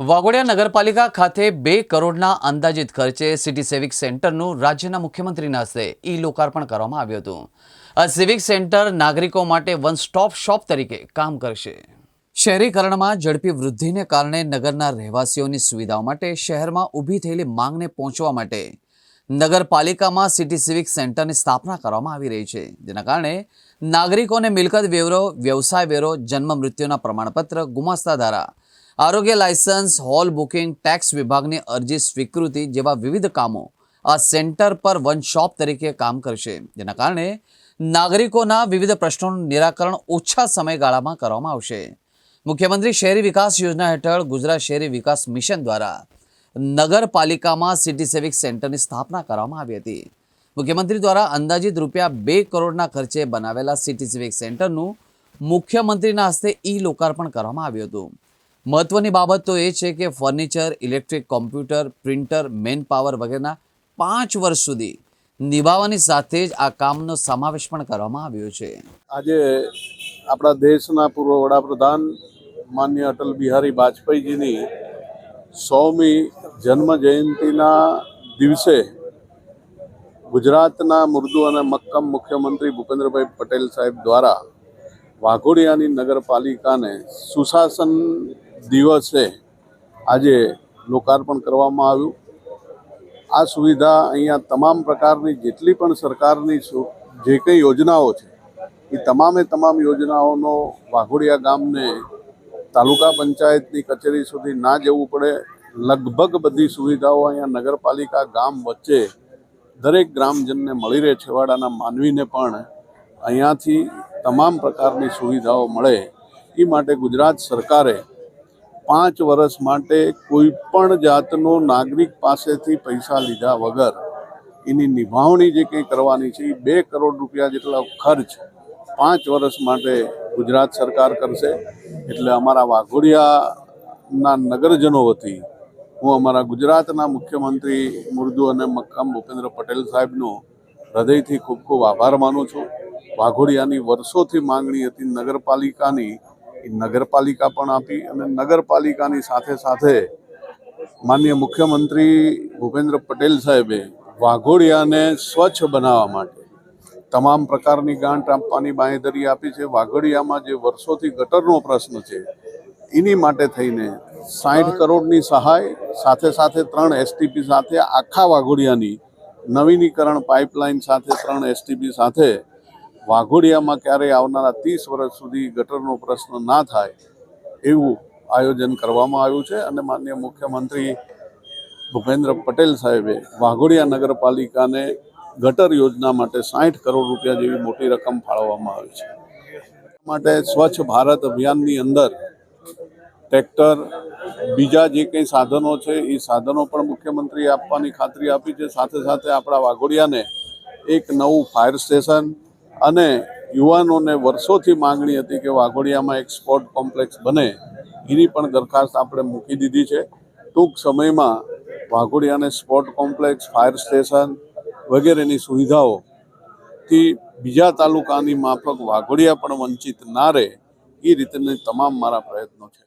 વાઘોડિયા નગરપાલિકા ખાતે બે કરોડના અંદાજિત ખર્ચે સિટી સિવિક સેન્ટરનું રાજ્યના મુખ્યમંત્રીના હસ્તે ઈ લોકાર્પણ કરવામાં આવ્યું હતું. આ સિવિક સેન્ટર નાગરિકો માટે વન સ્ટોપ શોપ તરીકે કામ કરશે. શહેરીકરણમાં ઝડપી વૃદ્ધિને કારણે નગરના રહેવાસીઓની સુવિધાઓ માટે શહેરમાં ઊભી થયેલી માંગને પહોંચવા માટે નગરપાલિકામાં સિટી સિવિક સેન્ટરની સ્થાપના કરવામાં આવી રહી છે. જેના કારણે નાગરિકોને મિલકત વેરો, વ્યવસાય વેરો, જન્મ મૃત્યુના પ્રમાણપત્ર, ગુમાસ્તા ધારા આરોગ્ય લાયસન્સ, હોલ બુકિંગ, ટેક્સ વિભાગની અરજી સ્વીકૃતિ જેવા વિવિધ કામો આ સેન્ટર પર વન શોપ તરીકે કામ કરશે. જેના કારણે નાગરિકોના વિવિધ પ્રશ્નોનું નિરાકરણ ઓછા સમયગાળામાં કરવામાં આવશે. મુખ્યમંત્રી શહેરી વિકાસ યોજના હેઠળ ગુજરાત શહેરી વિકાસ મિશન દ્વારા નગરપાલિકામાં સિટી સિવિક સેન્ટરની સ્થાપના કરવામાં આવી હતી. મુખ્યમંત્રી દ્વારા અંદાજિત રૂપિયા બે કરોડના ખર્ચે બનાવેલા સિટી સિવિક સેન્ટરનું મુખ્યમંત્રીના હસ્તે ઈ લોકાર્પણ કરવામાં આવ્યું હતું. મહત્વની બાબત તો એ છે કે furniture, electric computer, printer, man power વગેરેના પાંચ વર્ષ સુધી નિભાવવાની સાથે જ આ કામનો સમાવેશ પણ કરવામાં આવ્યો છે. આજે આપણા દેશના પૂર્વ વડાપ્રધાન માન્ય અટલ બિહારી વાજપેયીજીની સૌમી જન્મ જયંતિના દિવસે ગુજરાતના મૃદુ અને મક્કમ મુખ્યમંત્રી ભૂપેન્દ્રભાઈ પટેલ સાહેબ દ્વારા વાઘોડિયાની નગરપાલિકાને સુશાસન દિવસે આજે લોકાર્પણ કરવામાં આવ્યું. આ સુવિધા અહીંયા તમામ પ્રકારની જેટલી પણ સરકારની જે કંઈ યોજનાઓ છે, એ તમામે તમામ યોજનાઓનો વાઘોડિયા ગામને તાલુકા પંચાયતની કચેરી સુધી ના જવું પડે. લગભગ બધી સુવિધાઓ અહીંયા નગરપાલિકા ગામ વચ્ચે દરેક ગ્રામજનને મળી રહે, છેવાડાના માનવીને પણ અહીંયાથી તમામ પ્રકારની સુવિધાઓ મળે. એ માટે ગુજરાત સરકારે પાંચ વર્ષ માટે કોઈ પણ જાતનો નાગરિક પાસેથી પૈસા લીધા વગર એની નિભાવણી જે કંઈ કરવાની છે, એ બે કરોડ રૂપિયા જેટલા ખર્ચ પાંચ વર્ષ માટે ગુજરાત સરકાર કરશે. એટલે અમારા વાઘોડિયાના નગરજનો વતી હું અમારા ગુજરાતના મુખ્યમંત્રી મુર્દુ અને મક્કમ ભૂપેન્દ્ર પટેલ સાહેબનો હૃદયથી ખૂબ ખૂબ આભાર માનું છું. વાઘોડિયાની વર્ષોથી માંગણી હતી નગરપાલિકાની નગરપાલિકા પણ આપી અને નગરપાલિકાની સાથે સાથે માનનીય મુખ્યમંત્રી ભૂપેન્દ્ર પટેલ સાહેબે વાઘોડિયાને સ્વચ્છ બનાવવા માટે તમામ પ્રકારની ગાંઠ આપવાની બાંહેધરી આપી છે. વાઘોડિયામાં જે વર્ષોથી ગટરનો પ્રશ્ન છે, એની માટે થઈને સાઠ કરોડની સહાય, સાથે સાથે ત્રણ એસટીપી સાથે આખા વાઘોડિયાની નવીનીકરણ પાઇપલાઇન સાથે ત્રણ એસટીપી સાથે વાઘોડિયામાં ક્યારેય આવનારા ત્રીસ વર્ષ સુધી ગટરનો પ્રશ્ન ના થાય એવું આયોજન કરવામાં આવ્યું છે અને માન્ય મુખ્યમંત્રી ભૂપેન્દ્ર પટેલ સાહેબે વાઘોડિયા નગરપાલિકાને ગટર યોજના માટે સાઠ કરોડ રૂપિયા જેવી મોટી રકમ ફાળવવામાં આવી છે. માટે સ્વચ્છ ભારત અભિયાનની અંદર ટ્રેક્ટર, બીજા જે કંઈ સાધનો છે, એ સાધનો પણ મુખ્યમંત્રીએ આપવાની ખાતરી આપી છે. સાથે સાથે આપણા વાઘોડિયાને એક નવું ફાયર સ્ટેશન અને યુવાનોને વર્ષોથી માંગણી હતી કે વાઘોડિયામાં એક સ્પોર્ટ કોમ્પ્લેક્સ બને, એની પણ દરખાસ્ત આપણે મૂકી દીધી છે. ટૂંક સમયમાં વાઘોડિયાને સ્પોર્ટ કોમ્પ્લેક્સ, ફાયર સ્ટેશન વગેરેની સુવિધાઓથી બીજા તાલુકાની માફક વાઘોડિયા પણ વંચિત ના રહે, એ રીતની તમામ મારા પ્રયત્નો છે.